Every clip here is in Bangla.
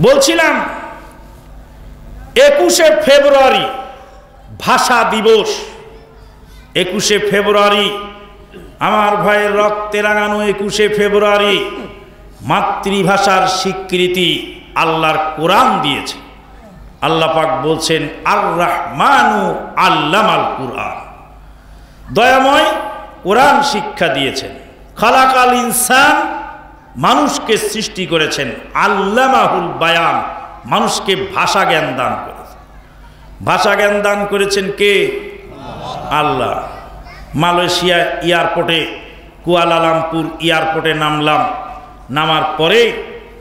বলছিলাম, একুশে ফেব্রুয়ারি ভাষা দিবস। একুশে ফেব্রুয়ারি, আমার ভাইয়ের রক্তে রাঙানো একুশে ফেব্রুয়ারি মাতৃভাষার স্বীকৃতি আল্লাহর কোরআন দিয়েছে। আল্লাহ পাক বলছেন আর রহমানু আল্লামাল কোরআন। দয়াময় কোরআন শিক্ষা দিয়েছেন। খালাকাল ইনসান মানুষকে সৃষ্টি করেছেন আল্লামাহুল বায়ান। মানুষকে ভাষা জ্ঞান দান করেছেন। ভাষা জ্ঞান দান করেছেন কে? আল্লাহ। মালয়েশিয়া এয়ারপোর্টে, কুয়ালালামপুর এয়ারপোর্টে নামলাম। নামার পরে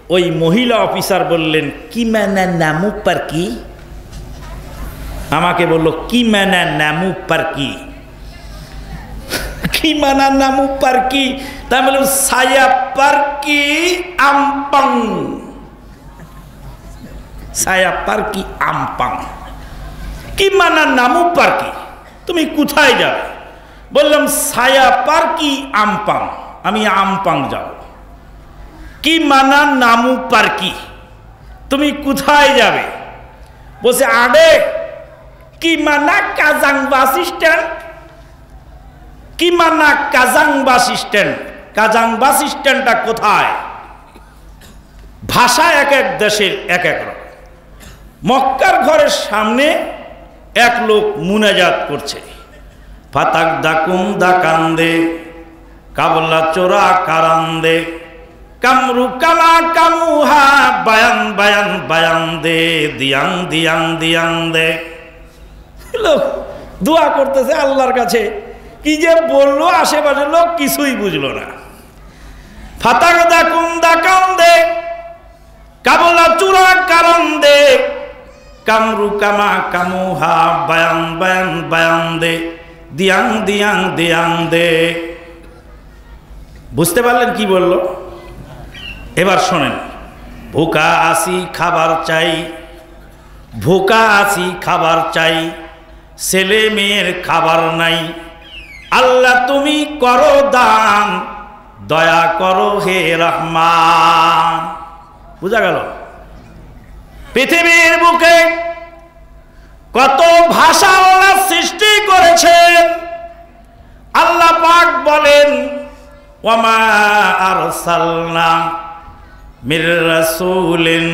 ওই মহিলা অফিসার বললেন, কি ম্যানা নামু পার কি? আমাকে বলল, কি ম্যানা নামু পার কি? কি মানা নামু পার কি? তাই বললাম সায়া পার কি আমপাং সায়া পার কি আমপাং কি মানা নামু পার্কি তুমি কোথায় যাবে বললাম সায়া পার কি আমপাং আমি আমপাং যাব কি মানা নামু পার্কি তুমি কোথায় যাবে বলছে আডে কি মানা কাজাং বাস স্ট্যান্ড কি মানা Kajang bus stand Kajang bus স্ট্যান্ডটা কোথায়? ভাষা এক এক, দেশের এক এক রকম। মক্কার ঘরের সামনে এক লোক মুনাজাত করছে। ফাতাক দাকুম দা কান্দে, কাবলা চোরা কারান্দে, কামরু কামা কামুহা বায়ান বায়ান বায়ান দে দিয়াং দিয়াং দিয়াং দে লোক দোয়া করতেছে আল্লাহর কাছে। কি যে বলল আশেপাশের লোক কিছুই বুঝলো না। ফাতাক দাকুম দা কান্দে, কাবলা চূড়া কারণ দে কামরু কামা কামুহা বায়ান বায়ান বায়ান দে দিয়াং দিয়াং দিয়াং দে বুঝতে পারলেন কি বলল? এবার শোনেন। ভোকা আসি খাবার চাই, ভোকা আসি খাবার চাই, ছেলে মেয়ের খাবার নাই। আল্লাহ তুমি করো দান, দয়া করো হে রহমান। বুঝা গেল? পৃথিবীর বুকে কত ভাষাওয়ালা সৃষ্টি করেছেন। আল্লাহ পাক বলেন, ওমা মির রাসূলিন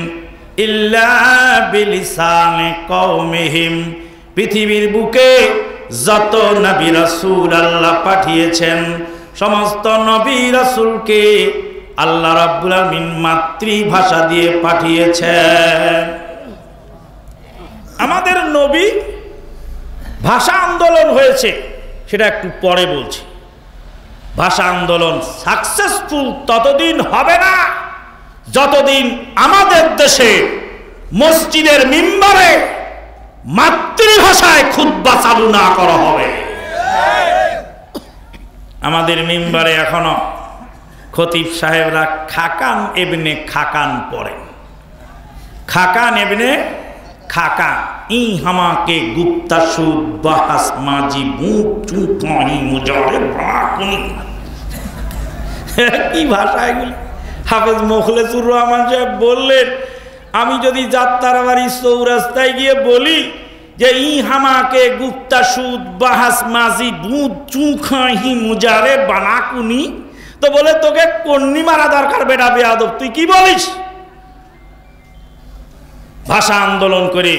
ইল্লা পৃথিবীর বুকে যত নবী রাসুল আল্লাহ পাঠিয়েছেন, সমস্ত নবী রাসুলকে আল্লাহ রাব্বুল আলামিন মাতৃভাষা দিয়ে পাঠিয়েছেন। আমাদের নবী ভাষা আন্দোলন হয়েছে, সেটা একটু পরে বলছি। ভাষা আন্দোলন সাকসেসফুল ততদিন হবে না, যতদিন আমাদের দেশে মসজিদের মিম্বারে মাতৃভাষায় খুদ্া চালু না করা হবে। আমাদের মেম্বারে এখনও খতিব সাহেবরা খাকান এবনে খাকান পড়েন খাকান এবনে খাকা ই হামাকে গুপ্তা সুদ বাহাস বাকুনি। কি ভাষা এগুলি? হাফেজ মোখলেসুর রহমান সাহেব বললেন আমি যদি যাত্রার বাড়ি চৌরাস্তায় গিয়ে বলি যে ই হামাকে গুপ্তা সুদ, বাহাস, মাজি বুধ চুখাহি মুজারে, বানাকুনি, তো বলে তোকে কন্নি মারা দরকার বেটা বেয়াদব, তুই কি বলিস? ভাষা আন্দোলন করে,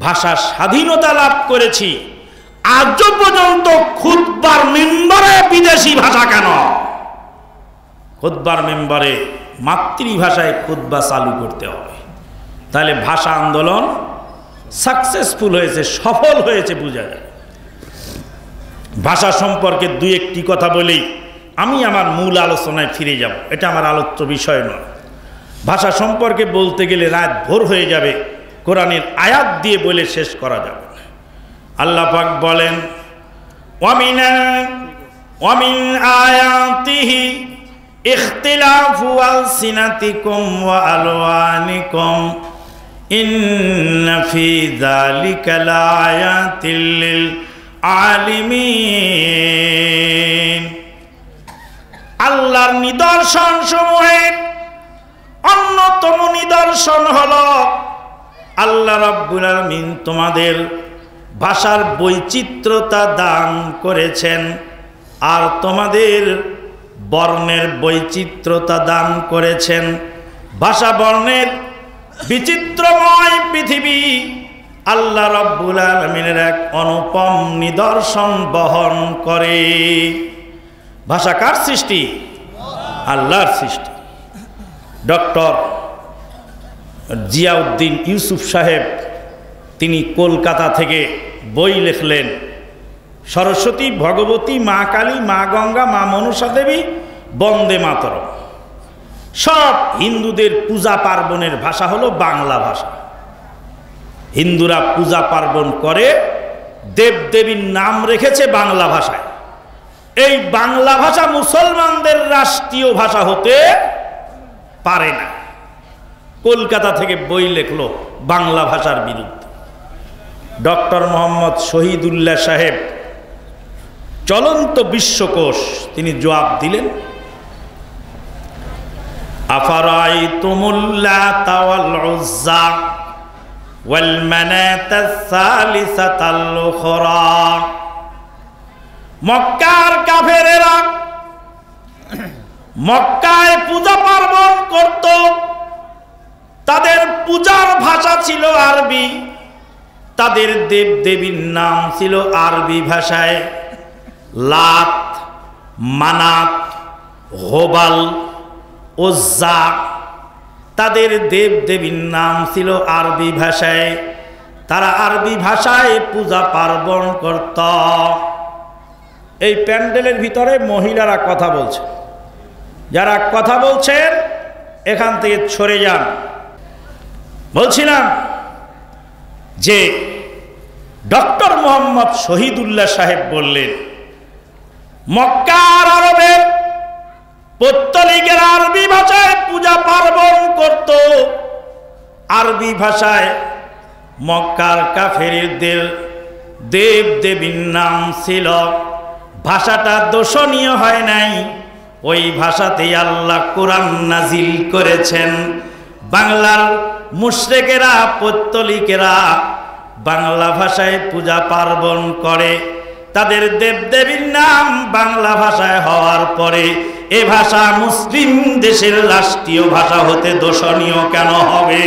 ভাষা স্বাধীনতা লাভ করেছি। আজ পর্যন্ত খুদবার মেম্বারে বিদেশি ভাষা কেন? খুদবার মেম্বারে মাতৃভাষায় খুদবা চালু করতে হবে। তাহলে ভাষা আন্দোলন সাকসেসফুল হয়েছে, সফল হয়েছে বোঝা যায়। ভাষা সম্পর্কে দুই একটি কথা বলেই আমি আমার মূল আলোচনায় ফিরে যাব, এটা আমার আলোচ্য বিষয় নয়। ভাষা সম্পর্কে বলতে গেলে রাত ভোর হয়ে যাবে, কোরআনের আয়াত দিয়ে বলে শেষ করা যাবে আল্লাহ পাক বলেন, ওয়ামিন ওয়ামিন আয়াতিহি ওয়া আলওয়ানিকুম। আল্লাহর নিদর্শন সমূহের অন্যতম নিদর্শন হল হলো আল্লাহ রাব্বুল আলামিন তোমাদের ভাষার বৈচিত্র্যতা দান করেছেন আর তোমাদের বর্ণের বৈচিত্র্যতা দান করেছেন। ভাষা বর্ণের বিচিত্রময় পৃথিবী, আল্লাহ রব্বুল আলমিনের এক অনুপম নিদর্শন বহন করে। ভাষা কার সৃষ্টি? আল্লাহর সৃষ্টি। ডক্টর জিয়াউদ্দিন ইউসুফ সাহেব তিনি কলকাতা থেকে বই লিখলেন, সরস্বতী ভগবতী মা কালী, মা গঙ্গা, মা মনসা দেবী, বন্দে মাতরম। সব হিন্দুদের পূজা পার্বণের ভাষা হলো বাংলা ভাষা। হিন্দুরা পূজা পার্বণ করে, দেবদেবীর নাম রেখেছে বাংলা ভাষায়। এই বাংলা ভাষা মুসলমানদের রাষ্ট্রীয় ভাষা হতে পারে না। কলকাতা থেকে বই লেখলো বাংলা ভাষার বিরুদ্ধে। ডক্টর মোহাম্মদ শহীদুল্লাহ সাহেব চলন্ত বিশ্বকোষ তিনি জবাব দিলেন। আফারাই তুমুল্লা তাওয়াল উজ্জা والمناة الثالثة الأخرى মক্কার কাফেরেরা মক্কায় পূজা পার্বণ করত তাদের পূজার ভাষা ছিল আরবি তাদের দেব দেবীর নাম ছিল আরবি ভাষায় লাত মানাত হোবাল ওজ্জা। তাদের দেব দেবীর নাম ছিল আরবি ভাষায়। তারা আরবি ভাষায় পূজা পার্বণ করত। এই প্যান্ডেলের ভিতরে মহিলারা কথা বলছে। যারা কথা বলছেন, এখান থেকে সরে যান। বলছিলাম যে, ডক্টর মোহাম্মদ শহীদুল্লাহ সাহেব বললেন, মক্কার আরবের পত্তলিকের আরবি ভাষায় পূজা পার্বণ করত। আরবি ভাষায় মক্কার কাফেরদের দেব দেবীর নাম ছিল। ভাষাটা দোষণীয় হয় নাই। ওই ভাষাতেই আল্লাহ কোরআন নাজিল করেছেন। বাংলার মুশ্রেকেরা, পত্তলিকেরা বাংলা ভাষায় পূজা পার্বণ করে। তাদের দেবদেবীর নাম বাংলা ভাষায় হওয়ার পরে এ ভাষা মুসলিম দেশের রাষ্ট্রীয় ভাষা হতে দোষণীয় কেন হবে?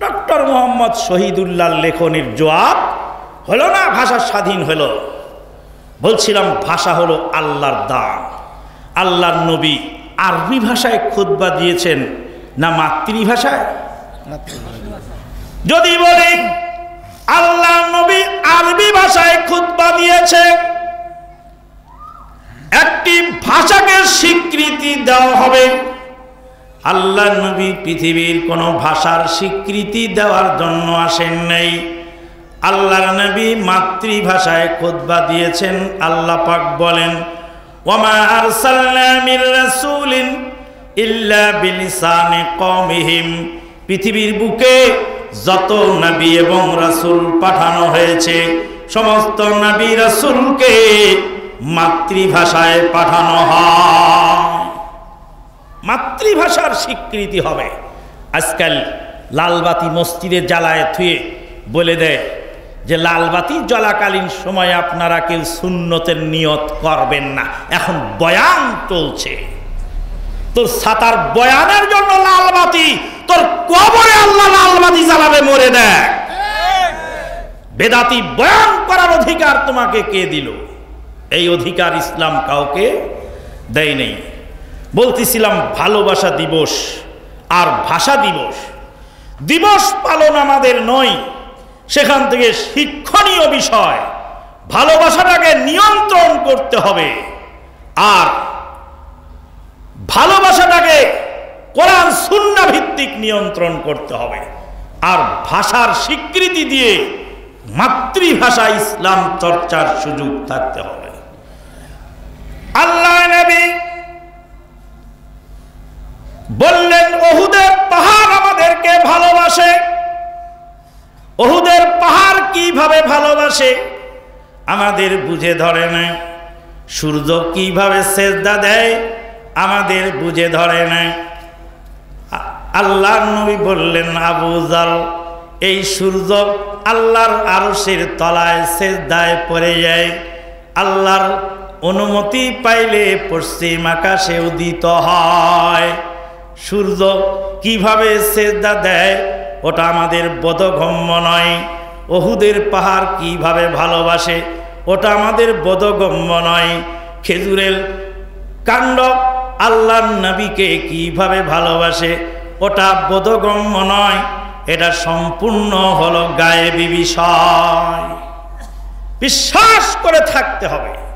ডক্টর মোহাম্মদ শহীদুল্লাহ লেখনের জবাব হলো না, ভাষা স্বাধীন হলো। বলছিলাম ভাষা হলো আল্লাহর দান। আল্লাহর নবী আরবি ভাষায় খুদ্া দিয়েছেন না মাতৃভাষায়? যদি বলি আল্লাহ নবী আরবি ভাষায় খুদ্া দিয়েছে। একটি ভাষাকে স্বীকৃতি দেওয়া হবে। আল্লাহ নবী পৃথিবীর কোনো ভাষার স্বীকৃতি দেওয়ার জন্য আসেন নাই। আল্লাহর নবী মাতৃভাষায় খুতবা দিয়েছেন, আল্লাহ পাক বলেন ইল্লা পৃথিবীর বুকে যত নবী এবং রাসূল পাঠানো হয়েছে, সমস্ত নবী রাসূলকে মাতৃভাষায় পাঠানো হয়। মাতৃভাষার স্বীকৃতি হবে। আজকাল লালবাতি মসজিদে জ্বালায় থুয়ে বলে দেয় যে, লালবাতি জ্বলাকালীন সময় আপনারা কেউ সুন্নতের নিয়ত করবেন না। এখন বয়ান চলছে। তোর সাতার বয়ানের জন্য লালবাতি, তোর কবরে মরে দেখ বেদাতি বয়ান করার অধিকার তোমাকে কে দিল? এই অধিকার ইসলাম কাউকে দেয় নেই। বলতেছিলাম, ভালোবাসা দিবস আর ভাষা দিবস। দিবস পালন আমাদের নয়, সেখান থেকে শিক্ষণীয় বিষয়। ভালোবাসাটাকে নিয়ন্ত্রণ করতে হবে। আর ভালোবাসাটাকে কোরআন শূন্য ভিত্তিক নিয়ন্ত্রণ করতে হবে। আর ভাষার স্বীকৃতি দিয়ে মাতৃভাষা ইসলাম চর্চার সুযোগ থাকতে হবে। আল্লাহ বললেন অহুদের পাহাড় আমাদেরকে ভালোবাসে। অহুদের পাহাড় কীভাবে ভালোবাসে আমাদের বুঝে ধরে না। সূর্য কীভাবে সেজদা দেয় আমাদের বুঝে ধরে না। আল্লাহর নবী বললেন, আবু জাল, এই সূর্য আল্লাহর আরশের তলায় সেজদায় পড়ে যায়। আল্লাহর অনুমতি পাইলে পশ্চিম আকাশে উদিত হয়। সূর্য কীভাবে সেজদা দেয়, ওটা আমাদের বোধগম্য নয়। অহুদের পাহাড় কীভাবে ভালোবাসে, ওটা আমাদের বোধগম্য নয়। খেজুরের কাণ্ড আল্লাহর নবীকে কীভাবে ভালোবাসে ওটা বোধগম্য নয় এটা সম্পূর্ণ হলো গায়ে বিষয়। বিশ্বাস করে থাকতে হবে।